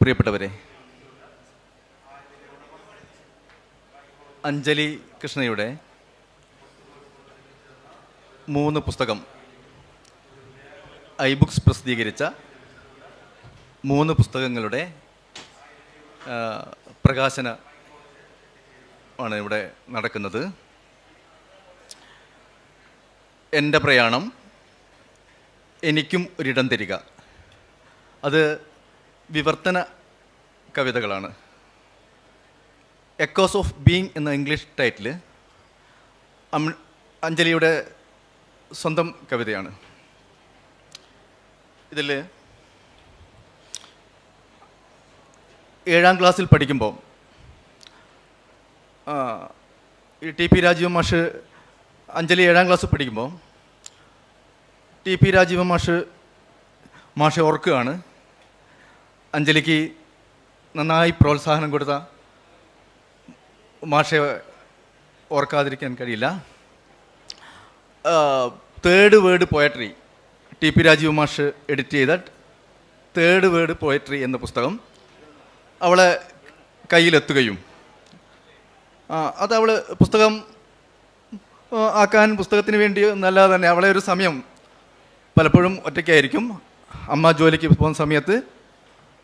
പ്രിയപ്പെട്ടവരെ അഞ്ജലി കൃഷ്ണയുടെ മൂന്ന് പുസ്തകം ഐ ബുക്സ് പ്രസിദ്ധീകരിച്ച മൂന്ന് പുസ്തകങ്ങളുടെ പ്രകാശന ആണ് ഇവിടെ നടക്കുന്നത്. എന്റെ പ്രയാണം എനിക്കും ഒരിടം തരിക. അത് വിവർത്തന കവിതകളാണ്. എക്കോസ് ഓഫ് ബീങ് എന്ന ഇംഗ്ലീഷ് ടൈറ്റിൽ അഞ്ജലിയുടെ സ്വന്തം കവിതയാണ്. ഇതിൽ ഏഴാം ക്ലാസ്സിൽ പഠിക്കുമ്പോൾ ഈ ടി പി രാജീവ മാഷ് അഞ്ജലി ഏഴാം ക്ലാസ്സിൽ പഠിക്കുമ്പോൾ ടി പി രാജീവ മാഷ് മാഷെ ഓർക്കുകയാണ്. അഞ്ജലിക്ക് നന്നായി പ്രോത്സാഹനം കൊടുത്ത മാഷെ ഓർക്കാതിരിക്കാൻ കഴിയില്ല. Third word poetry T P Rajeev മാഷ് എഡിറ്റ് ചെയ്ത തേർഡ് വേർഡ് പോയട്രി എന്ന പുസ്തകം അവളെ കയ്യിലെത്തുകയും അത് അവൾ പുസ്തകം ആക്കാൻ പുസ്തകത്തിന് വേണ്ടി എന്നല്ലാതെ തന്നെ അവളെ ഒരു സമയം പലപ്പോഴും ഒറ്റയ്ക്കായിരിക്കും. അമ്മ ജോലിക്ക് പോകുന്ന സമയത്ത്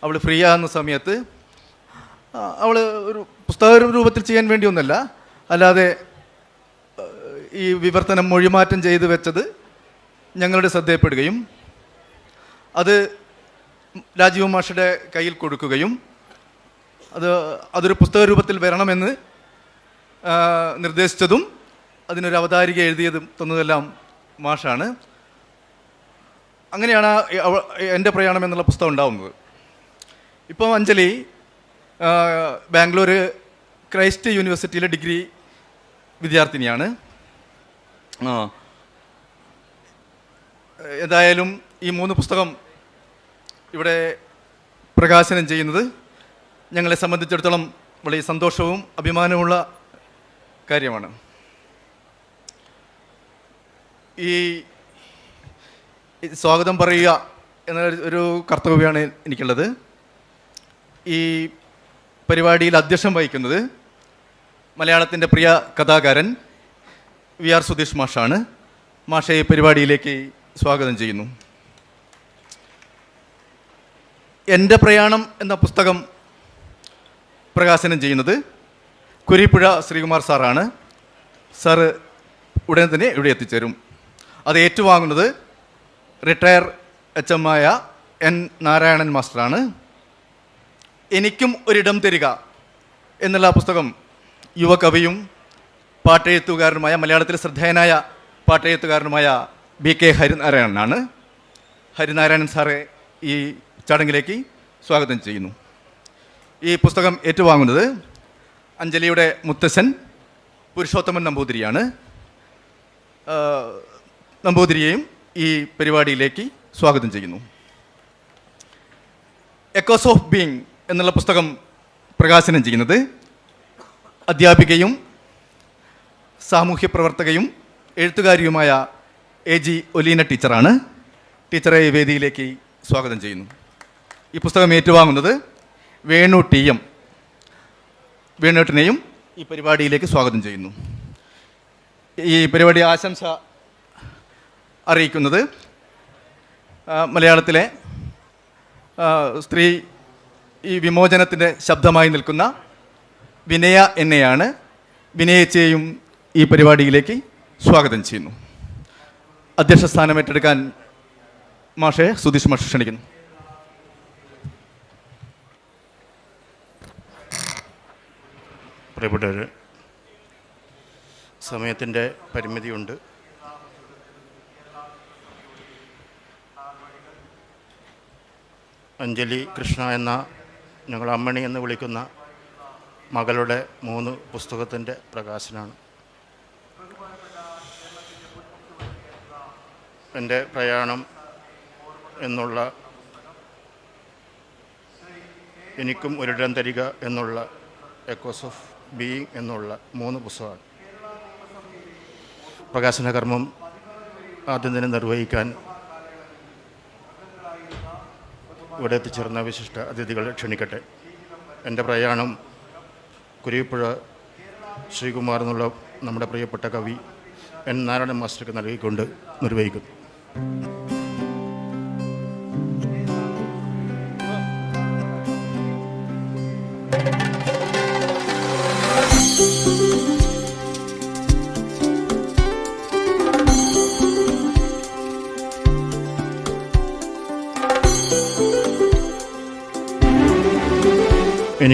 അവൾ ഫ്രീ ആകുന്ന സമയത്ത് അവൾ ഒരു പുസ്തക രൂപത്തിൽ ചെയ്യാൻ വേണ്ടിയൊന്നല്ല അല്ലാതെ ഈ വിവർത്തനം മൊഴിമാറ്റം ചെയ്ത് വെച്ചത് ഞങ്ങളുടെ ശ്രദ്ധയപ്പെടുകയും അത് രാജീവ് മാഷയുടെ കയ്യിൽ കൊടുക്കുകയും അത് അതൊരു പുസ്തക രൂപത്തിൽ വരണമെന്ന് നിർദ്ദേശിച്ചതും അതിനൊരു അവതാരിക എഴുതിയതും തന്നതെല്ലാം മാഷാണ്. അങ്ങനെയാണ് എന്റെ പ്രയാണം എന്നുള്ള പുസ്തകം ഉണ്ടാവുന്നത്. ഇപ്പോൾ അഞ്ജലി ബാംഗ്ലൂർ ക്രൈസ്റ്റ് യൂണിവേഴ്സിറ്റിയിലെ ഡിഗ്രി വിദ്യാർത്ഥിനിയാണ്. ആ ഏതായാലും ഈ മൂന്ന് പുസ്തകം ഇവിടെ പ്രകാശനം ചെയ്യുന്നത് ഞങ്ങളെ സംബന്ധിച്ചിടത്തോളം വളരെ സന്തോഷവും അഭിമാനവുമുള്ള കാര്യമാണ്. ഈ സ്വാഗതം പറയുക എന്ന ഒരു കർത്തവ്യമാണ് എനിക്കുള്ളത്. ഈ പരിപാടിയിൽ അധ്യക്ഷം വഹിക്കുന്നത് മലയാളത്തിന്റെ പ്രിയ കഥാകാരൻ വി ആർ സുധീഷ് മാഷാണ്. മാഷയെ പരിപാടിയിലേക്ക് സ്വാഗതം ചെയ്യുന്നു. എന്റെ പ്രയാണം എന്ന പുസ്തകം പ്രകാശനം ചെയ്യുന്നത് കുരിപ്പുഴ ശ്രീകുമാർ സാറാണ്. സാറ് ഉടൻ തന്നെ ഇവിടെ എത്തിച്ചേരും. അത് ഏറ്റുവാങ്ങുന്നത് റിട്ടയർ എച്ച് എം ആയ എൻ നാരായണൻ മാസ്റ്ററാണ്. എനിക്കും ഒരിടം തരിക എന്നുള്ള പുസ്തകം യുവകവിയും പാട്ടെഴുത്തുകാരനുമായ മലയാളത്തിലെ ശ്രദ്ധേയനായ പാട്ടെഴുത്തുകാരനുമായ ബി കെ ഹരിനാരായണനാണ്. ഹരിനാരായണൻ സാറെ ഈ ചടങ്ങിലേക്ക് സ്വാഗതം ചെയ്യുന്നു. ഈ പുസ്തകം ഏറ്റുവാങ്ങുന്നത് അഞ്ജലിയുടെ മുത്തശ്ശൻ പുരുഷോത്തമൻ നമ്പൂതിരിയാണ്. നമ്പൂതിരിയെയും ഈ പരിപാടിയിലേക്ക് സ്വാഗതം ചെയ്യുന്നു. എക്കോസ് ഓഫ് ബീങ് എന്നുള്ള പുസ്തകം പ്രകാശനം ചെയ്യുന്നത് അധ്യാപികയും സാമൂഹ്യ പ്രവർത്തകയും എഴുത്തുകാരിയുമായ എ ജി ഒലീന ടീച്ചറാണ്. ടീച്ചറെ വേദിയിലേക്ക് സ്വാഗതം ചെയ്യുന്നു. ഈ പുസ്തകം ഏറ്റുവാങ്ങുന്നത് വേണു ടി എം. വേണുട്ടിനെയും ഈ പരിപാടിയിലേക്ക് സ്വാഗതം ചെയ്യുന്നു. ഈ പരിപാടി ആശംസ അറിയിക്കുന്നത് മലയാളത്തിലെ സ്ത്രീ ഈ വിമോചനത്തിന്റെ ശബ്ദമായി നിൽക്കുന്ന വിനയ എന്നെയാണ് വിനയച്ചയെയും ഈ പരിപാടിയിലേക്ക് സ്വാഗതം ചെയ്യുന്നു. അധ്യക്ഷ സ്ഥാനം ഏറ്റെടുക്കാൻ മാഷെ സുധീഷ് മാഷ് ക്ഷണിക്കുന്നു. പ്രിയപ്പെട്ടവർ സമയത്തിന്റെ പരിമിതിയുണ്ട്. അഞ്ജലി കൃഷ്ണ എന്ന ഞങ്ങൾ അമ്മണി എന്ന് വിളിക്കുന്ന മകളുടെ മൂന്ന് പുസ്തകത്തിന്റെ പ്രകാശനാണ് എന്റെ പ്രയാണം എന്നുള്ള എനിക്കും ഒരിടം തരിക എന്നുള്ള എക്കോസ് ഓഫ് ബീയിങ് എന്നുള്ള മൂന്ന് പുസ്തകമാണ്. പ്രകാശന കർമ്മം ആദ്യം തന്നെ നിർവഹിക്കാൻ ഇവിടെ എത്തിച്ചേർന്ന വിശിഷ്ട അതിഥികളെ ക്ഷണിക്കട്ടെ. എന്റെ പ്രയാണം കുരിപ്പുഴ ശ്രീകുമാർ എന്നുള്ള നമ്മുടെ പ്രിയപ്പെട്ട കവി എൻ നാരായണ മാസ്റ്റർക്ക് നൽകിക്കൊണ്ട് നിർവഹിക്കുന്നു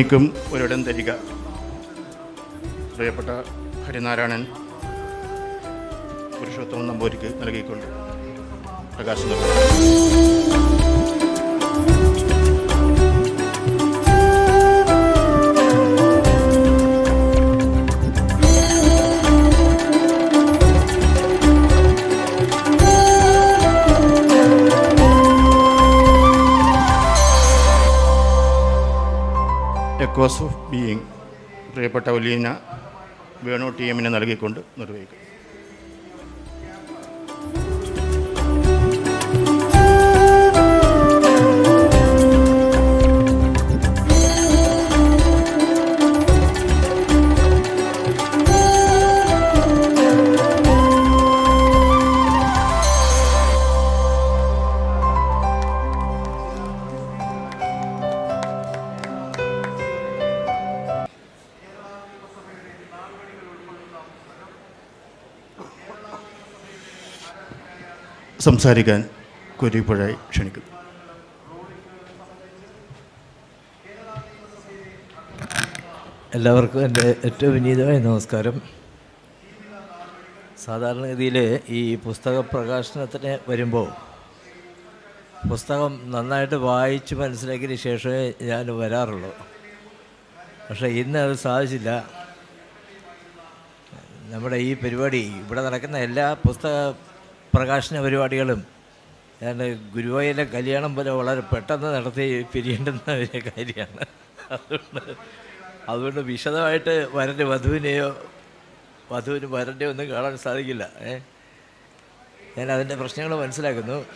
എനിക്കും ഒരിടം തരിക. പ്രിയപ്പെട്ട ഹരിനാരായണൻ പുരുഷോത്തമൻ നമ്പൂരിക്ക് നൽകിക്കൊണ്ട് പ്രകാശം എക്കോസ് ഓഫ് ബീയിങ് പ്രിയപ്പെട്ട ഒലീന വേണു ടി എമ്മിനെ നൽകിക്കൊണ്ട് നിർവഹിക്കും. സംസാരിക്കാൻ കുരിപ്പുഴായി ക്ഷണിക്കുന്നു. എല്ലാവർക്കും എന്റെ ഏറ്റവും വിനീതമായ നമസ്കാരം. സാധാരണഗതിയിൽ ഈ പുസ്തക പ്രകാശനത്തിന് വരുമ്പോൾ പുസ്തകം നന്നായിട്ട് വായിച്ച് മനസ്സിലാക്കിയതിന് ശേഷമേ ഞാൻ വരാറുള്ളൂ. പക്ഷേ ഇന്ന് അത് സാധിച്ചില്ല. നമ്മുടെ ഈ പരിപാടി ഇവിടെ നടക്കുന്ന എല്ലാ പുസ്തക പ്രകാശന പരിപാടികളും ഞാൻ ഗുരുവായൂരിലെ കല്യാണം പോലെ വളരെ പെട്ടെന്ന് നടത്തി പിരിയേണ്ടുന്ന ഒരു കാര്യമാണ്. അതുകൊണ്ട് അതുകൊണ്ട് വിശദമായിട്ട് വരന്റെ വധുവിനെയോ വധുവിന് വരന്റെ ഒന്നും കാണാൻ സാധിക്കില്ല. ഏ? ഞാൻ അതിന്റെ പ്രശ്നങ്ങൾ മനസ്സിലാക്കുന്നു.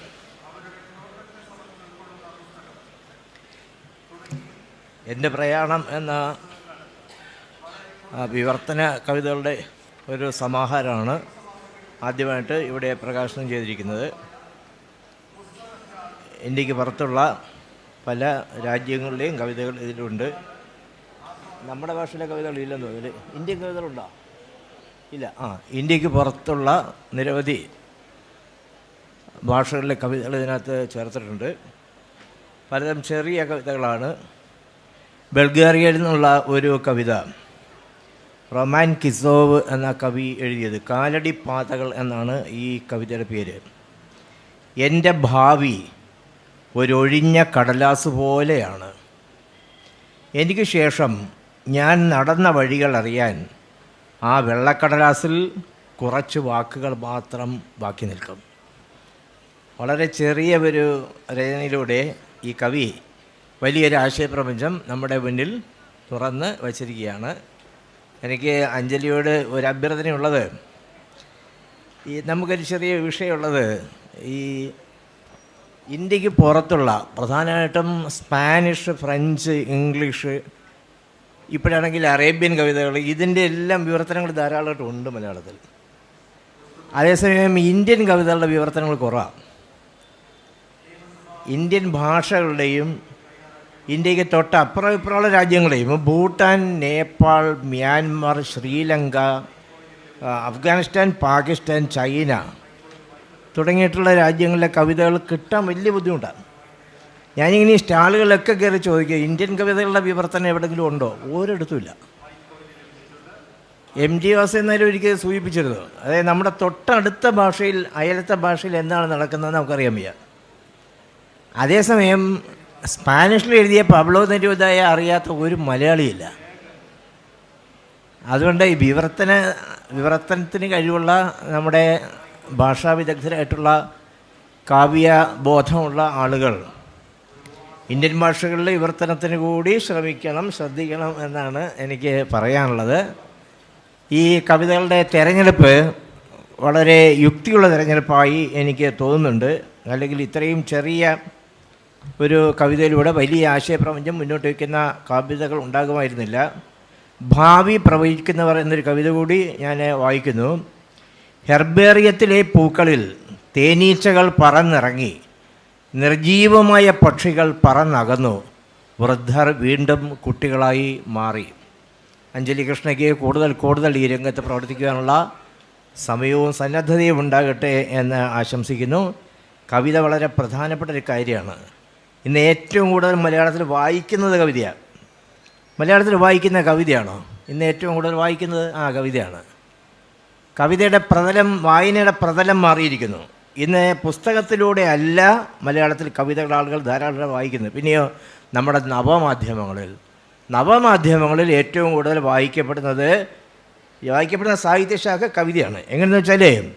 എന്റെ പ്രയാണം എന്ന വിവർത്തന കവിതകളുടെ ഒരു സമാഹാരമാണ്. ആദ്യമായിട്ട് ഇവിടെ പ്രകാശനം ചെയ്തിരിക്കുന്നത് ഇന്ത്യയ്ക്ക് പുറത്തുള്ള പല രാജ്യങ്ങളുടെയും കവിതകൾ ഇതിലുണ്ട്. നമ്മുടെ ഭാഷയിലെ കവിതകൾ ഇല്ലെന്ന് തോന്നുന്നു. ഇന്ത്യൻ കവിതകളുണ്ടോ? ഇല്ല. ആ ഇന്ത്യയ്ക്ക് പുറത്തുള്ള നിരവധി ഭാഷകളിലെ കവിതകൾ ഇതിനകത്ത് ചേർത്തിട്ടുണ്ട്. പലതരം ചെറിയ കവിതകളാണ്. ബൾഗേറിയയിൽ നിന്നുള്ള ഒരു കവിത റൊമാൻ കിസോവ് എന്ന കവി എഴുതിയത് കാലടി പാതകൾ എന്നാണ് ഈ കവിതയുടെ പേര്. എന്റെ ഭാവി ഒരൊഴിഞ്ഞ കടലാസ് പോലെയാണ്. എനിക്ക് ശേഷം ഞാൻ നടന്ന വഴികൾ അറിയാൻ ആ വെള്ളക്കടലാസിൽ കുറച്ച് വാക്കുകൾ മാത്രം ബാക്കി നിൽക്കും. വളരെ ചെറിയ ഒരു രചനയിലൂടെ ഈ കവി വലിയൊരു ആശയപ്രപഞ്ചം നമ്മുടെ മുന്നിൽ തുറന്ന് വച്ചിരിക്കുകയാണ്. എനിക്ക് അഞ്ജലിയോട് ഒരു അഭ്യർത്ഥനയുള്ളത്. ഈ നമുക്കൊരു ചെറിയ വിഷയമുള്ളത്. ഈ ഇന്ത്യയ്ക്ക് പുറത്തുള്ള പ്രധാനമായിട്ടും സ്പാനിഷ് ഫ്രഞ്ച് ഇംഗ്ലീഷ് ഇപ്പോഴാണെങ്കിൽ അറേബ്യൻ കവിതകൾ ഇതിന്റെ എല്ലാം വിവർത്തനങ്ങൾ ധാരാളമായിട്ട് ഉണ്ട് മലയാളത്തിൽ. അതേസമയം ഇന്ത്യൻ കവിതകളുടെ വിവർത്തനങ്ങൾ കുറവാണ്. ഇന്ത്യൻ ഭാഷകളുടെയും ഇന്ത്യയ്ക്ക് തൊട്ട് അപ്പുറം ഇപ്പുറമുള്ള രാജ്യങ്ങളെയും ഭൂട്ടാൻ നേപ്പാൾ മ്യാൻമാർ ശ്രീലങ്ക അഫ്ഗാനിസ്ഥാൻ പാകിസ്ഥാൻ ചൈന തുടങ്ങിയിട്ടുള്ള രാജ്യങ്ങളിലെ കവിതകൾ കിട്ടാൻ വലിയ ബുദ്ധിമുട്ടാണ്. ഞാനിങ്ങനെ ഈ സ്റ്റാളുകളിലൊക്കെ കയറി ചോദിക്കുക ഇന്ത്യൻ കവിതകളുടെ വിവർത്തനം എവിടെങ്കിലും ഉണ്ടോ? ഒരിടത്തുമില്ല എം ജി വാസ എന്നാലും ഒരിക്കൽ സൂചിപ്പിച്ചിരുന്നു. അതായത് നമ്മുടെ തൊട്ടടുത്ത ഭാഷയിൽ അയലത്തെ ഭാഷയിൽ എന്താണ് നടക്കുന്നത് നമുക്കറിയാൻ വയ്യ. അതേസമയം സ്പാനിഷിൽ എഴുതിയ പബ്ലോ നെരൂദായ അറിയാത്ത ഒരു മലയാളിയില്ല. അതുകൊണ്ട് ഈ വിവർത്തന വിവർത്തനത്തിന് കഴിവുള്ള നമ്മുടെ ഭാഷാ വിദഗ്ധരായിട്ടുള്ള കാവ്യ ബോധമുള്ള ആളുകൾ ഇന്ത്യൻ ഭാഷകളിലെ വിവർത്തനത്തിന് കൂടി ശ്രമിക്കണം ശ്രദ്ധിക്കണം എന്നാണ് എനിക്ക് പറയാനുള്ളത്. ഈ കവിതകളുടെ തിരഞ്ഞെടുപ്പ് വളരെ യുക്തിയുള്ള തിരഞ്ഞെടുപ്പായി എനിക്ക് തോന്നുന്നുണ്ട്. അല്ലെങ്കിൽ ഇത്രയും ചെറിയ ഒരു കവിതയിലൂടെ വലിയ ആശയപ്രപഞ്ചം മുന്നോട്ട് വയ്ക്കുന്ന കവിതകൾ ഉണ്ടാകുമായിരുന്നില്ല. ഭാവി പ്രവചിക്കുന്നവർ എന്നൊരു കവിത കൂടി ഞാൻ വായിക്കുന്നു. ഹെർബേറിയത്തിലെ പൂക്കളിൽ തേനീച്ചകൾ പറന്നിറങ്ങി. നിർജീവമായ പക്ഷികൾ പറന്നകന്നു. വൃദ്ധർ വീണ്ടും കുട്ടികളായി മാറി. അഞ്ജലി കൃഷ്ണയ്ക്ക് കൂടുതൽ കൂടുതൽ ഈ രംഗത്ത് പ്രവർത്തിക്കുവാനുള്ള സമയവും സന്നദ്ധതയും ഉണ്ടാകട്ടെ എന്ന് ആശംസിക്കുന്നു. കവിത വളരെ പ്രധാനപ്പെട്ട ഒരു കാര്യമാണ്. ഇന്ന് ഏറ്റവും കൂടുതൽ മലയാളത്തിൽ വായിക്കുന്നത് കവിതയാണ് മലയാളത്തിൽ വായിക്കുന്ന കവിതയാണോ? ഇന്ന് ഏറ്റവും കൂടുതൽ വായിക്കുന്നത് ആ കവിതയാണ്. കവിതയുടെ പ്രതലം വായനയുടെ പ്രതലം മാറിയിരിക്കുന്നു. ഇന്ന് പുസ്തകത്തിലൂടെ അല്ല മലയാളത്തിൽ കവിതകൾ ആളുകൾ ധാരാളം വായിക്കുന്നത്. പിന്നെയോ നമ്മുടെ നവമാധ്യമങ്ങളിൽ. നവമാധ്യമങ്ങളിൽ ഏറ്റവും കൂടുതൽ വായിക്കപ്പെടുന്നത് വായിക്കപ്പെടുന്ന സാഹിത്യശാഖ കവിതയാണ്. എങ്ങനെയെന്ന് വെച്ചാൽ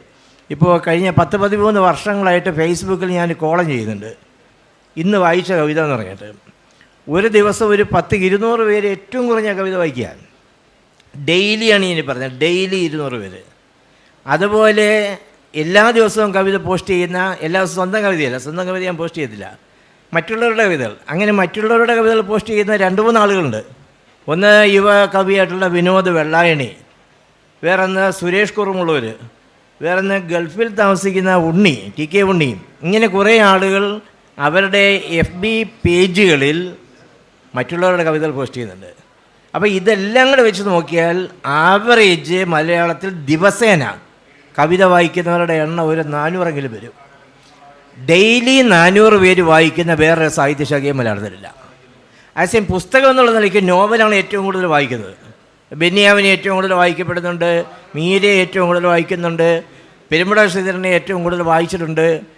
ഇപ്പോൾ കഴിഞ്ഞ പത്ത് പതിമൂന്ന് വർഷങ്ങളായിട്ട് ഫേസ്ബുക്കിൽ ഞാൻ കോളം ചെയ്യുന്നുണ്ട്. ഇന്ന് വായിച്ച കവിത എന്ന് പറഞ്ഞിട്ട് ഒരു ദിവസം ഒരു പത്ത് ഇരുന്നൂറ് പേര് ഏറ്റവും കുറഞ്ഞ കവിത വായിക്കുക. ഡെയിലിയാണ് ഇനി പറഞ്ഞത്. ഡെയിലി ഇരുന്നൂറ് പേര്. അതുപോലെ എല്ലാ ദിവസവും കവിത പോസ്റ്റ് ചെയ്യുന്ന എല്ലാ ദിവസവും സ്വന്തം കവിതയല്ല സ്വന്തം കവിത ഞാൻ പോസ്റ്റ് ചെയ്തില്ല. മറ്റുള്ളവരുടെ കവിതകൾ. അങ്ങനെ മറ്റുള്ളവരുടെ കവിതകൾ പോസ്റ്റ് ചെയ്യുന്ന രണ്ട് മൂന്ന് ആളുകളുണ്ട്. ഒന്ന് യുവ കവിയായിട്ടുള്ള വിനോദ് വെള്ളായണി വേറൊന്ന് സുരേഷ് കുറുമുള്ളൂർ വേറൊന്ന് ഗൾഫിൽ താമസിക്കുന്ന ഉണ്ണി ടി കെ ഉണ്ണി ഇങ്ങനെ കുറേ ആളുകൾ അവരുടെ എഫ് ബി പേജുകളിൽ മറ്റുള്ളവരുടെ കവിതകൾ പോസ്റ്റ് ചെയ്യുന്നുണ്ട്. അപ്പോൾ ഇതെല്ലാം കൂടെ വെച്ച് നോക്കിയാൽ ആവറേജ് മലയാളത്തിൽ ദിവസേന കവിത വായിക്കുന്നവരുടെ എണ്ണം ഒരു നാനൂറെങ്കിലും വരും. ഡെയിലി നാനൂറ് പേര് വായിക്കുന്ന വേറൊരു സാഹിത്യശാഖയും മലയാളത്തിലില്ല. ആശയം പുസ്തകം എന്നുള്ള നിലയ്ക്ക് നോവലാണ് ഏറ്റവും കൂടുതൽ വായിക്കുന്നത്. ബെന്നിയാവിനെ ഏറ്റവും കൂടുതൽ വായിക്കപ്പെടുന്നുണ്ട് മീരെ ഏറ്റവും കൂടുതൽ വായിക്കുന്നുണ്ട് പെരുമ്പട ശ്രീധരനെ ഏറ്റവും കൂടുതൽ വായിച്ചിട്ടുണ്ട്.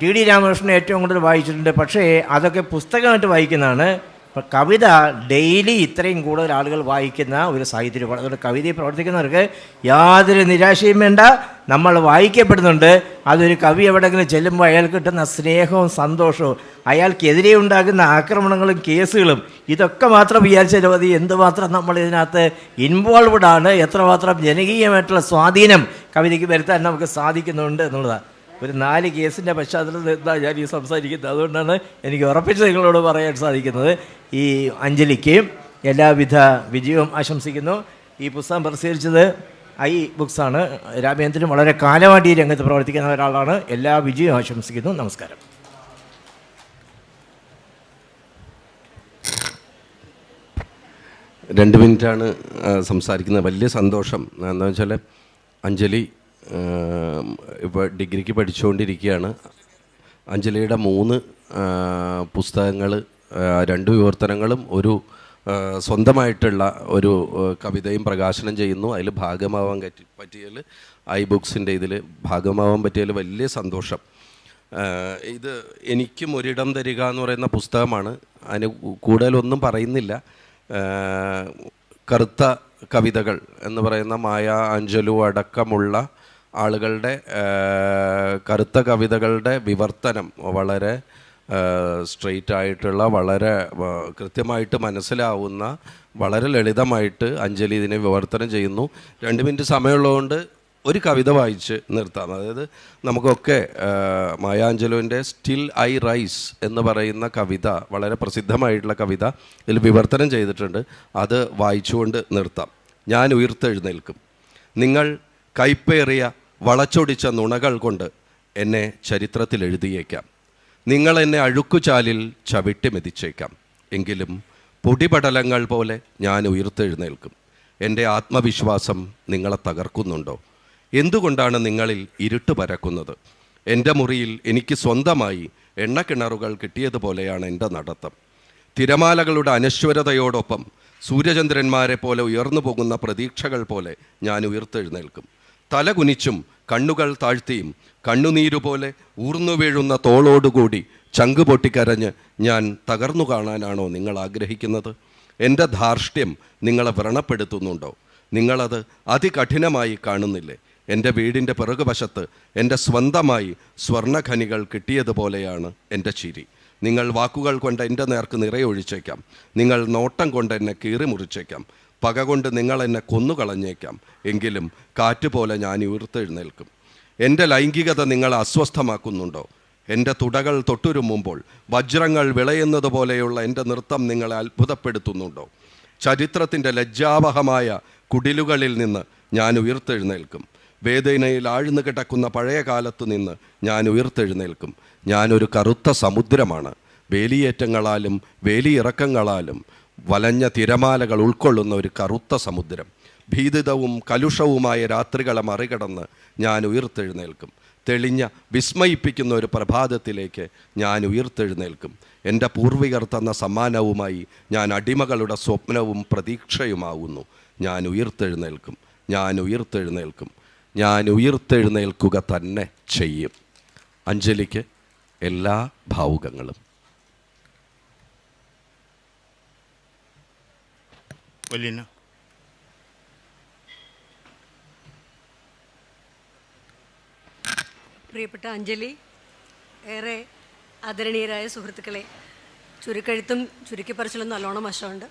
ടി ഡി രാമകൃഷ്ണൻ ഏറ്റവും കൂടുതൽ വായിച്ചിട്ടുണ്ട്. പക്ഷേ അതൊക്കെ പുസ്തകമായിട്ട് വായിക്കുന്നതാണ്. ഇപ്പം കവിത ഡെയിലി ഇത്രയും കൂടുതൽ ആളുകൾ വായിക്കുന്ന ഒരു സാഹിത്യ രൂപമാണ് അതുകൊണ്ട് കവിതയിൽ പ്രവർത്തിക്കുന്നവർക്ക് യാതൊരു നിരാശയും വേണ്ട. നമ്മൾ വായിക്കപ്പെടുന്നുണ്ട്. അതൊരു കവി എവിടെയെങ്കിലും ചെല്ലുമ്പോൾ അയാൾക്ക് കിട്ടുന്ന സ്നേഹവും സന്തോഷവും അയാൾക്കെതിരെ ഉണ്ടാകുന്ന ആക്രമണങ്ങളും കേസുകളും ഇതൊക്കെ മാത്രം വിചാരിച്ചാൽ മതി. എന്തുമാത്രം നമ്മൾ ഇതിനകത്ത് ഇൻവോൾവ്ഡ് ആണ്. എത്രമാത്രം ജനകീയമായിട്ടുള്ള സ്വാധീനം കവിതയ്ക്ക് വരുത്താൻ നമുക്ക് സാധിക്കുന്നുണ്ട് എന്നുള്ളതാണ്. ഒരു നാല് കേസിന്റെ പശ്ചാത്തലത്തിൽ എന്താ ഞാൻ ഈ സംസാരിക്കുന്നത്? അതുകൊണ്ടാണ് എനിക്ക് ഉറപ്പിച്ച് നിങ്ങളോട് പറയാൻ സാധിക്കുന്നത്. ഈ അഞ്ജലിക്ക് എല്ലാവിധ വിജയവും ആശംസിക്കുന്നു. ഈ പുസ്തകം പ്രസിദ്ധീകരിച്ചത് ഐ ബുക്സാണ് രാമേന്ദ്രൻ വളരെ കാലമായിട്ട് ഈ രംഗത്ത് പ്രവർത്തിക്കുന്ന ഒരാളാണ്. എല്ലാ വിജയവും ആശംസിക്കുന്നു. നമസ്കാരം. രണ്ട് മിനിറ്റാണ് സംസാരിക്കുന്നത്. വലിയ സന്തോഷം. എന്താണെന്ന് വെച്ചാൽ അഞ്ജലി ഇപ്പോൾ ഡിഗ്രിക്ക് പഠിച്ചുകൊണ്ടിരിക്കുകയാണ് അഞ്ജലിയുടെ മൂന്ന് പുസ്തകങ്ങൾ രണ്ട് വിവർത്തനങ്ങളും ഒരു സ്വന്തമായിട്ടുള്ള ഒരു കവിതയും പ്രകാശനം ചെയ്യുന്നു. അതിൽ ഭാഗമാവാൻ പറ്റി പറ്റിയതിൽ ഐ ബുക്സിന്റെ ഇതിൽ ഭാഗമാവാൻ പറ്റിയതിൽ വലിയ സന്തോഷം. ഇത് എനിക്കും ഒരിടം തരിക എന്ന് പറയുന്ന പുസ്തകമാണ്. അതിന് കൂടുതലൊന്നും പറയുന്നില്ല. കറുത്ത കവിതകൾ എന്ന് പറയുന്ന മായ അഞ്ജലു അടക്കമുള്ള ആളുകളുടെ കറുത്ത കവിതകളുടെ വിവർത്തനം വളരെ സ്ട്രെയിറ്റ് ആയിട്ടുള്ള വളരെ കൃത്യമായിട്ട് മനസ്സിലാവുന്ന വളരെ ലളിതമായിട്ട് അഞ്ജലി ഇതിനെ വിവർത്തനം ചെയ്യുന്നു. രണ്ട് മിനിറ്റ് സമയമുള്ളതുകൊണ്ട് ഒരു കവിത വായിച്ച് നിർത്താം. അതായത് നമുക്കൊക്കെ മായാഞ്ജലുവിന്റെ സ്റ്റിൽ ഐ റൈസ് എന്ന് പറയുന്ന കവിത വളരെ പ്രസിദ്ധമായിട്ടുള്ള കവിത ഇതിൽ വിവർത്തനം ചെയ്തിട്ടുണ്ട്. അത് വായിച്ചുകൊണ്ട് നിർത്താം. ഞാൻ ഉയർത്തെഴുന്നേൽക്കും. നിങ്ങൾ കൈപ്പേറിയ വളച്ചൊടിച്ച നുണകൾ കൊണ്ട് എന്നെ ചരിത്രത്തിൽ എഴുതിയേക്കാം. നിങ്ങൾ എന്നെ അഴുക്കുചാലിൽ ചവിട്ടി മെതിച്ചേക്കാം. എങ്കിലും പൊടിപടലങ്ങൾ പോലെ ഞാൻ ഉയർത്തെഴുന്നേൽക്കും. എന്റെ ആത്മവിശ്വാസം നിങ്ങളെ തകർക്കുന്നുണ്ടോ? എന്തുകൊണ്ടാണ് നിങ്ങളിൽ ഇരുട്ട് പരക്കുന്നത്? എന്റെ മുറിയിൽ എനിക്ക് സ്വന്തമായി എണ്ണക്കിണറുകൾ കിട്ടിയതുപോലെയാണ് എന്റെ നടത്തം. തിരമാലകളുടെ അനശ്വരതയോടൊപ്പം സൂര്യചന്ദ്രന്മാരെ പോലെ ഉയർന്നു പോകുന്ന പ്രതീക്ഷകൾ പോലെ ഞാൻ ഉയർത്തെഴുന്നേൽക്കും. തല കുനിച്ചും കണ്ണുകൾ താഴ്ത്തിയും കണ്ണുനീരുപോലെ ഊർന്നു വീഴുന്ന തോളോടുകൂടി ചങ്ക് പൊട്ടിക്കരഞ്ഞ് ഞാൻ തകർന്നു കാണാനാണോ നിങ്ങൾ ആഗ്രഹിക്കുന്നത്? എന്റെ ധാർഷ്ട്യം നിങ്ങളെ വ്രണപ്പെടുത്തുന്നുണ്ടോ? നിങ്ങളത് അതികഠിനമായി കാണുന്നില്ലേ? എന്റെ വീടിന്റെ പിറകുവശത്ത് എന്റെ സ്വന്തമായി സ്വർണഖനികൾ കിട്ടിയതുപോലെയാണ് എന്റെ ചിരി. നിങ്ങൾ വാക്കുകൾ കൊണ്ട് എന്റെ നേർക്ക് നിറയൊഴിച്ചേക്കാം. നിങ്ങൾ നോട്ടം കൊണ്ട് എന്നെ കീറി മുറിച്ചേക്കാം പക കൊണ്ട് നിങ്ങൾ എന്നെ കൊന്നുകളഞ്ഞേക്കാം. എങ്കിലും കാറ്റ് പോലെ ഞാൻ ഉയർത്തെഴുന്നേൽക്കും എന്റെ ലൈംഗികത നിങ്ങൾ അസ്വസ്ഥമാക്കുന്നുണ്ടോ? എന്റെ തുടകൾ തൊട്ടുരുമ്മുമ്പോൾ വജ്രങ്ങൾ വിളയുന്നത് പോലെയുള്ള എന്റെ നൃത്തം നിങ്ങളെ അത്ഭുതപ്പെടുത്തുന്നുണ്ടോ? ചരിത്രത്തിന്റെ ലജ്ജാവഹമായ കുടിലുകളിൽ നിന്ന് ഞാൻ ഉയർത്തെഴുന്നേൽക്കും. വേദനയിൽ ആഴ്ന്നു കിടക്കുന്ന പഴയ കാലത്തു നിന്ന് ഞാൻ ഉയർത്തെഴുന്നേൽക്കും. ഞാനൊരു കറുത്ത സമുദ്രമാണ്. വേലിയേറ്റങ്ങളാലും വേലിയിറക്കങ്ങളാലും വലഞ്ഞ തിരമാലകൾ ഉൾക്കൊള്ളുന്ന ഒരു കറുത്ത സമുദ്രം. ഭീതിതവും കലുഷവുമായ രാത്രികളെ മറികടന്ന് ഞാൻ ഉയർത്തെഴുന്നേൽക്കും. തെളിഞ്ഞ വിസ്മയിപ്പിക്കുന്ന ഒരു പ്രഭാതത്തിലേക്ക് ഞാൻ ഉയർത്തെഴുന്നേൽക്കും. എന്റെ പൂർവികർ തന്ന സമ്മാനവുമായി ഞാൻ അടിമകളുടെ സ്വപ്നവും പ്രതീക്ഷയുമാവുന്നു. ഞാൻ ഉയർത്തെഴുന്നേൽക്കും. ഞാൻ ഉയർത്തെഴുന്നേൽക്കും. ഞാൻ ഉയർത്തെഴുന്നേൽക്കുക തന്നെ ചെയ്യും. അഞ്ജലിക്ക് എല്ലാ ഭാവുകങ്ങളും. വലിയ പ്രിയപ്പെട്ട അഞ്ജലി ഏറെ ആദരണീയരായ സുഹൃത്തുക്കളെ ചുരുക്കെഴുത്തും ചുരുക്കിപ്പറിച്ചിലും നല്ലോണം വശമുണ്ട്.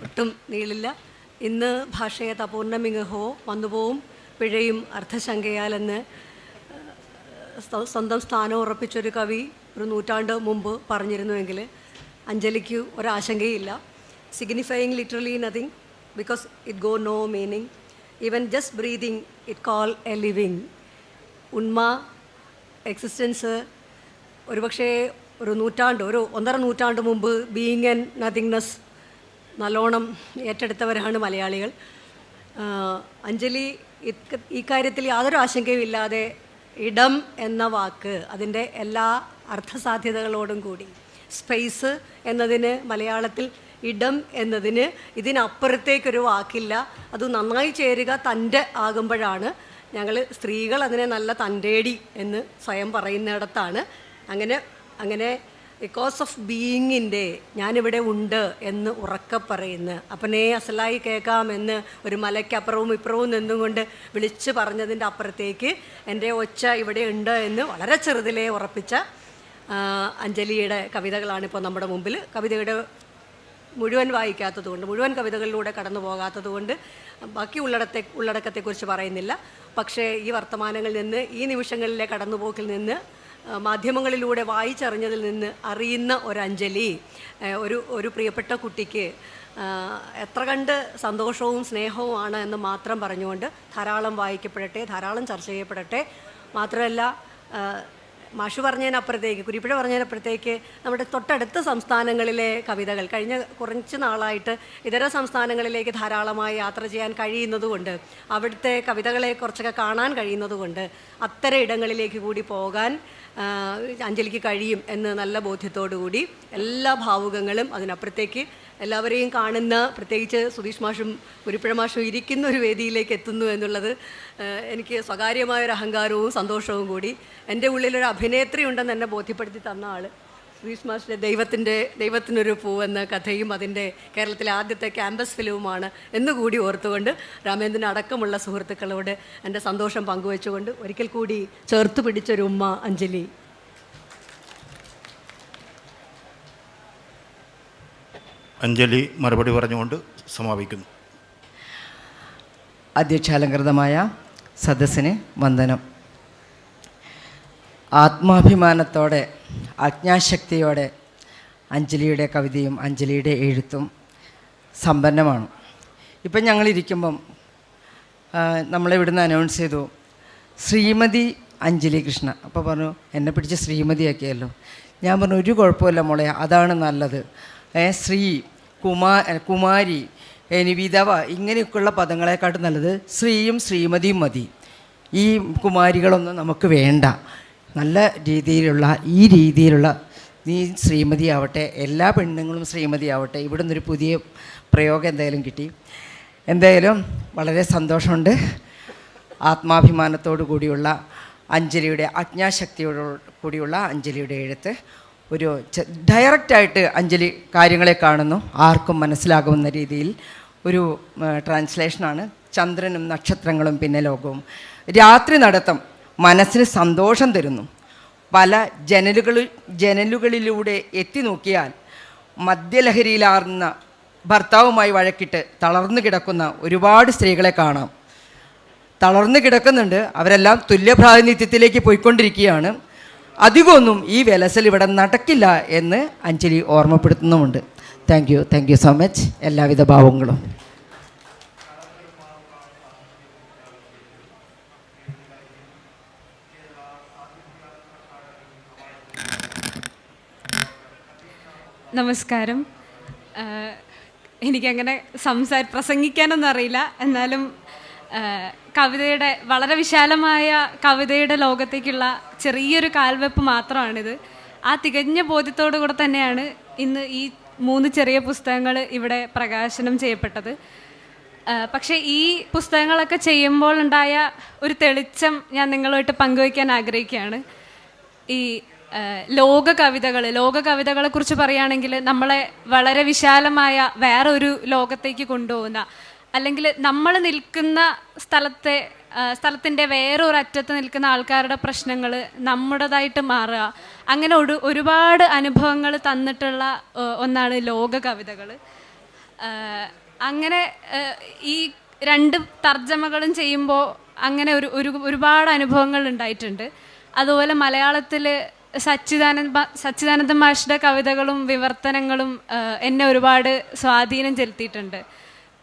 ഒട്ടും നീളില്ല. ഇന്ന് ഭാഷയെ തപൂർണമിങ്ങഹോ വന്നുപോവും പിഴയും അർത്ഥശങ്കയാലെന്ന് സ്വ- സ്വന്തം സ്ഥാനം ഉറപ്പിച്ചൊരു കവി ഒരു നൂറ്റാണ്ട് മുമ്പ് പറഞ്ഞിരുന്നുവെങ്കിൽ അഞ്ജലിക്ക് ഒരാശങ്കയില്ല. Signifying literally nothing because it go no meaning even just breathing it call a living ഉണ്മ എക്സിസ്റ്റൻസ് ഒരുപക്ഷേ ഒരു നൂറ്റാണ്ട് ഒരു ഒന്നര നൂറ്റാണ്ട് മുമ്പ് ബീയിങ് ആൻഡ് നത്തിങ്നെസ് നല്ലോണം ഏറ്റെടുത്തവരാണ് മലയാളികൾ. അഞ്ജലി ഇക്കാര്യത്തിൽ യാതൊരു ആശങ്കയും ഇല്ലാതെ ഇടം എന്ന വാക്ക് അതിന്റെ എല്ലാ അർത്ഥസാധ്യതകളോടും കൂടി. സ്പേസ് എന്നതിന് മലയാളത്തിൽ ഇടം എന്നതിന് ഇതിനപ്പുറത്തേക്കൊരു വാക്കില്ല. അത് നന്നായി ചേരുക തന്റെ ആകുമ്പോഴാണ്. ഞങ്ങൾ സ്ത്രീകൾ അതിനെ നല്ല തന്റേടി എന്ന് സ്വയം പറയുന്നിടത്താണ്. അങ്ങനെ അങ്ങനെ ബിക്കോസ് ഓഫ് ബീയിങ്ങിന്റെ ഞാനിവിടെ ഉണ്ട് എന്ന് ഉറക്കെ പറയുന്നു. അപ്പനെ അസലായി കേൾക്കാമെന്ന് ഒരു മലയ്ക്കപ്പുറവും ഇപ്പുറവും നിന്നുകൊണ്ട് വിളിച്ച് പറഞ്ഞതിന്റെ അപ്പുറത്തേക്ക് എന്റെ ഒച്ച ഇവിടെ ഉണ്ട് എന്ന് വളരെ ചെറുതിലേ ഉറപ്പിച്ച അഞ്ജലിയുടെ കവിതകളാണ് ഇപ്പോൾ നമ്മുടെ മുമ്പിൽ. കവിതയുടെ മുഴുവൻ വായിക്കാത്തതുകൊണ്ട് മുഴുവൻ കവിതകളിലൂടെ കടന്നു പോകാത്തതുകൊണ്ട് ബാക്കി ഉള്ളടത്തെ ഉള്ളടക്കത്തെക്കുറിച്ച് പറയുന്നില്ല. പക്ഷേ ഈ വർത്തമാനങ്ങളിൽ നിന്ന് ഈ നിമിഷങ്ങളിലെ കടന്നുപോക്കിൽ നിന്ന് മാധ്യമങ്ങളിലൂടെ വായിച്ചറിഞ്ഞതിൽ നിന്ന് അറിയുന്ന ഒരു അഞ്ജലി ഒരു ഒരു പ്രിയപ്പെട്ട കുട്ടിക്ക് എത്ര കണ്ട് സന്തോഷവും സ്നേഹവുമാണ് എന്ന് മാത്രം പറഞ്ഞുകൊണ്ട് ധാരാളം വായിക്കപ്പെടട്ടെ ധാരാളം ചർച്ച ചെയ്യപ്പെടട്ടെ. മാത്രമല്ല മാഷു പറഞ്ഞതിനപ്പുറത്തേക്ക് കുരിപ്പിഴ പറഞ്ഞതിനപ്പുറത്തേക്ക് നമ്മുടെ തൊട്ടടുത്ത സംസ്ഥാനങ്ങളിലെ കവിതകൾ കഴിഞ്ഞ കുറച്ച് നാളായിട്ട് ഇതര സംസ്ഥാനങ്ങളിലേക്ക് ധാരാളമായി യാത്ര ചെയ്യാൻ കഴിയുന്നതുകൊണ്ട് അവിടുത്തെ കവിതകളെ കുറച്ചൊക്കെ കാണാൻ കഴിയുന്നതുകൊണ്ട് അത്തരം ഇടങ്ങളിലേക്ക് കൂടി പോകാൻ അഞ്ജലിക്ക് കഴിയും എന്ന് നല്ല ബോധ്യത്തോടു കൂടി എല്ലാ ഭാവുകങ്ങളും അതിനപ്പുറത്തേക്ക് എല്ലാവരെയും കാണുന്ന പ്രത്യേകിച്ച് സുധീഷ് മാഷും കുരിപ്പുഴ മാഷും ഇരിക്കുന്ന ഒരു വേദിയിലേക്ക് എത്തുന്നു എന്നുള്ളത് എനിക്ക് സ്വകാര്യമായ ഒരു അഹങ്കാരവും സന്തോഷവും കൂടി. എന്റെ ഉള്ളിലൊരു അഭിനേത്രി ഉണ്ടെന്ന് എന്നെ ബോധ്യപ്പെടുത്തി തന്ന ആൾ സുധീഷ് മാഷിന്റെ ദൈവത്തിന്റെ ദൈവത്തിനൊരു പൂവെന്ന കഥയും അതിന്റെ കേരളത്തിലെ ആദ്യത്തെ ക്യാമ്പസ് ഫിലിമുമാണ് എന്നുകൂടി ഓർത്തുകൊണ്ട് രാമേന്ദ്രൻ അടക്കമുള്ള സുഹൃത്തുക്കളോട് എന്റെ സന്തോഷം പങ്കുവെച്ചുകൊണ്ട് ഒരിക്കൽ കൂടി ചേർത്ത് പിടിച്ചൊരു ഉമ്മ അഞ്ജലി. അഞ്ജലി മറുപടി പറഞ്ഞുകൊണ്ട് സമാപിക്കുന്നു. അധ്യക്ഷാലങ്കൃതമായ സദസ്സിന് വന്ദനം. ആത്മാഭിമാനത്തോടെ ആജ്ഞാശക്തിയോടെ അഞ്ജലിയുടെ കവിതയും അഞ്ജലിയുടെ എഴുത്തും സമ്പന്നമാണ്. ഇപ്പം ഞങ്ങളിരിക്കുമ്പം നമ്മളിവിടുന്ന് അനൗൺസ് ചെയ്തു? ശ്രീമതി അഞ്ജലി കൃഷ്ണ അപ്പോൾ പറഞ്ഞു എന്നെ പിടിച്ച് ശ്രീമതിയാക്കിയല്ലോ. ഞാൻ പറഞ്ഞു ഒരു കുഴപ്പമില്ല മോളെ അതാണ് നല്ലത്. ശ്രീ കുമാ കുമാരി ഇനി വിധവ ഇങ്ങനെയൊക്കെയുള്ള പദങ്ങളെക്കാട്ടും നല്ലത് സ്ത്രീയും ശ്രീമതിയും മതി. ഈ കുമാരികളൊന്നും നമുക്ക് വേണ്ട. നല്ല രീതിയിലുള്ള ഈ രീതിയിലുള്ള നീ ശ്രീമതിയാവട്ടെ എല്ലാ പെണ്ണുങ്ങളും ശ്രീമതിയാവട്ടെ ഇവിടെ നിന്നൊരു പുതിയ പ്രയോഗം എന്തായാലും കിട്ടി. എന്തായാലും വളരെ സന്തോഷമുണ്ട്. ആത്മാഭിമാനത്തോടു കൂടിയുള്ള അഞ്ജലിയുടെ അജ്ഞാശക്തിയോട് കൂടിയുള്ള അഞ്ജലിയുടെ എഴുത്ത്. ഒരു ഡയറക്റ്റായിട്ട് അഞ്ജലി കാര്യങ്ങളെ കാണുന്നു. ആർക്കും മനസ്സിലാകുന്ന രീതിയിൽ ഒരു ട്രാൻസ്ലേഷനാണ്. ചന്ദ്രനും നക്ഷത്രങ്ങളും പിന്നെ ലോകവും. രാത്രി നടത്തം മനസ്സിന് സന്തോഷം തരുന്നു. പല ജനലുകളിൽ ജനലുകളിലൂടെ എത്തി നോക്കിയാൽ മദ്യലഹരിയിലാർന്ന ഭർത്താവുമായി വഴക്കിട്ട് തളർന്നു കിടക്കുന്ന ഒരുപാട് സ്ത്രീകളെ കാണാം. തളർന്നു കിടക്കുന്നുണ്ട്. അവരെല്ലാം തുല്യപ്രാതിനിധ്യത്തിലേക്ക് പോയിക്കൊണ്ടിരിക്കുകയാണ്. അധികമൊന്നും ഈ വിലസൽ ഇവിടെ നടക്കില്ല എന്ന് Anjali ഓർമ്മപ്പെടുത്തുന്നുമുണ്ട്. Thank you thank you so much എല്ലാവിധ ഭാവങ്ങളും. നമസ്കാരം. എനിക്കങ്ങനെ സംസാര പ്രസംഗിക്കാനൊന്നും അറിയില്ല. എന്നാലും കവിതയുടെ വളരെ വിശാലമായ കവിതയുടെ ലോകത്തേക്കുള്ള ചെറിയൊരു കാൽവെപ്പ് മാത്രമാണിത്. ആ തികഞ്ഞ ബോധ്യത്തോടു കൂടെ തന്നെയാണ് ഇന്ന് ഈ മൂന്ന് ചെറിയ പുസ്തകങ്ങൾ ഇവിടെ പ്രകാശനം ചെയ്യപ്പെട്ടത്. പക്ഷേ ഈ പുസ്തകങ്ങളൊക്കെ ചെയ്യുമ്പോൾ ഉണ്ടായ ഒരു തെളിച്ചം ഞാൻ നിങ്ങളുമായിട്ട് പങ്കുവയ്ക്കാൻ ആഗ്രഹിക്കുകയാണ്. ഈ ലോക കവിതകൾ ലോക കവിതകളെ കുറിച്ച് പറയുകയാണെങ്കിൽ നമ്മളെ വളരെ വിശാലമായ വേറൊരു ലോകത്തേക്ക് കൊണ്ടുപോകുന്ന അല്ലെങ്കിൽ നമ്മൾ നിൽക്കുന്ന സ്ഥലത്തെ സ്ഥലത്തിന്റെ വേറൊരു അറ്റത്ത് നിൽക്കുന്ന ആൾക്കാരുടെ പ്രശ്നങ്ങൾ നമ്മുടേതായിട്ട് മാറുക. അങ്ങനെ ഒരു ഒരുപാട് അനുഭവങ്ങൾ തന്നിട്ടുള്ള ഒന്നാണ് ലോക കവിതകൾ. അങ്ങനെ ഈ രണ്ട് തർജമകളും ചെയ്യുമ്പോൾ അങ്ങനെ ഒരു ഒരു ഒരുപാട് അനുഭവങ്ങൾ ഉണ്ടായിട്ടുണ്ട്. അതുപോലെ മലയാളത്തിൽ സച്ചിദാനന്ദ സച്ചിദാനന്ദ മാഷിന്റെ കവിതകളും വിവർത്തനങ്ങളും എന്നെ ഒരുപാട് സ്വാധീനം ചെലുത്തിയിട്ടുണ്ട്.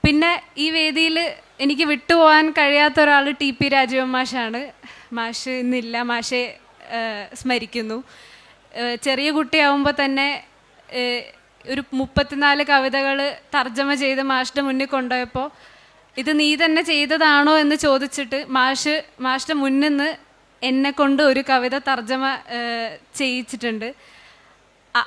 പിന്നെ ഈ വേദിയിൽ എനിക്ക് വിട്ടുപോകാൻ കഴിയാത്ത ഒരാൾ ടി പി രാജീവൻ മാഷാണ്. മാഷ് ഇന്നില്ല. മാഷെ സ്മരിക്കുന്നു. ചെറിയ കുട്ടിയാവുമ്പോൾ തന്നെ ഒരു മുപ്പത്തിനാല് കവിതകൾ തർജമ ചെയ്ത് മാഷിന്റെ മുന്നിൽ കൊണ്ടുപോയപ്പോൾ ഇത് നീ തന്നെ ചെയ്തതാണോ? എന്ന് ചോദിച്ചിട്ട് മാഷ് മാഷിന്റെ മുന്നിൽ നിന്ന് എന്നെ കൊണ്ട് ഒരു കവിത തർജമ ചെയ്യിച്ചിട്ടുണ്ട്.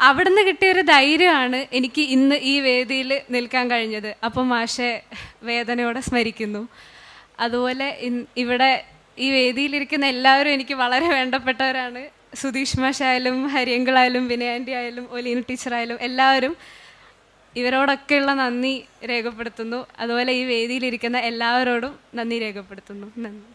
അവിടുന്ന് കിട്ടിയ ഒരു ധൈര്യമാണ് എനിക്ക് ഇന്ന് ഈ വേദിയിൽ നിൽക്കാൻ കഴിഞ്ഞത്. അപ്പം മാഷെ വേദനയോടെ സ്മരിക്കുന്നു. അതുപോലെ ഇവിടെ ഈ വേദിയിലിരിക്കുന്ന എല്ലാവരും എനിക്ക് വളരെ വേണ്ടപ്പെട്ടവരാണ്. സുധീഷ് മാഷായാലും ഹരിയങ്കളായാലും വിനയാന്റി ആയാലും ഒലീന ടീച്ചറായാലും എല്ലാവരും ഇവരോടൊക്കെയുള്ള നന്ദി രേഖപ്പെടുത്തുന്നു. അതുപോലെ ഈ വേദിയിലിരിക്കുന്ന എല്ലാവരോടും നന്ദി രേഖപ്പെടുത്തുന്നു. നന്ദി.